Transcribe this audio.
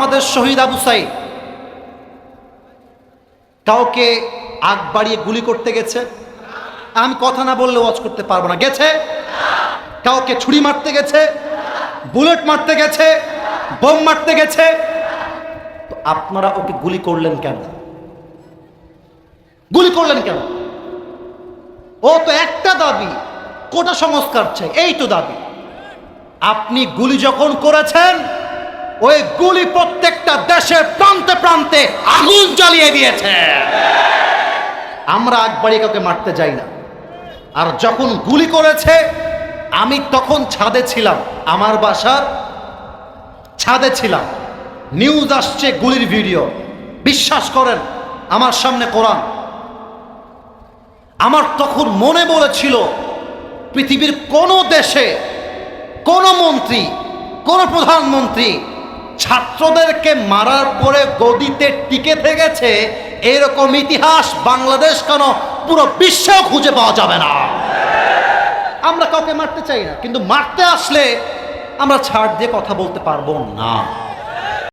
আমাদের শহীদ আবু সাইদ। কাউকে আগ বাড়িয়ে গুলি করতে গেছে। আমি কথা না বললে ওয়াজ করতে পারব না। গেছে? কাউকে ছুরি মারতে গেছে? বুলেট মারতে গেছে? বোম মারতে গেছে? তো আপনারা ওকে গুলি করলেন কেন? গুলি করলেন কেন? ও তো একটা দাবি, কোটা সংস্কার চাই এই তো দাবি। আপনি গুলি যখন করেছেন ওই গুলি প্রত্যেকটা দেশের প্রান্তে প্রান্তে আগুন জ্বালিয়ে দিয়েছে। আমরা আকবাড়ি কাউকে মারতে যাই না। আর যখন গুলি করেছে, আমি তখন ছাদে ছিলাম, আমার বাসার ছাদে ছিলাম। নিউজ আসছে গুলির ভিডিও। বিশ্বাস করেন, আমার সামনে কোরআন। আমার তখন মনে বলেছিল, পৃথিবীর কোনো দেশে কোনো মন্ত্রী, কোনো প্রধানমন্ত্রী ছাত্রদেরকে মারার পরে গদিতে টিকে থেকেছে, এরকম ইতিহাস বাংলাদেশ কেন পুরো বিশ্বেও খুঁজে পাওয়া যাবে না? আমরা কাউকে মারতে চাই না, কিন্তু মারতে আসলে আমরা ছাড় দিয়ে কথা বলতে পারব না।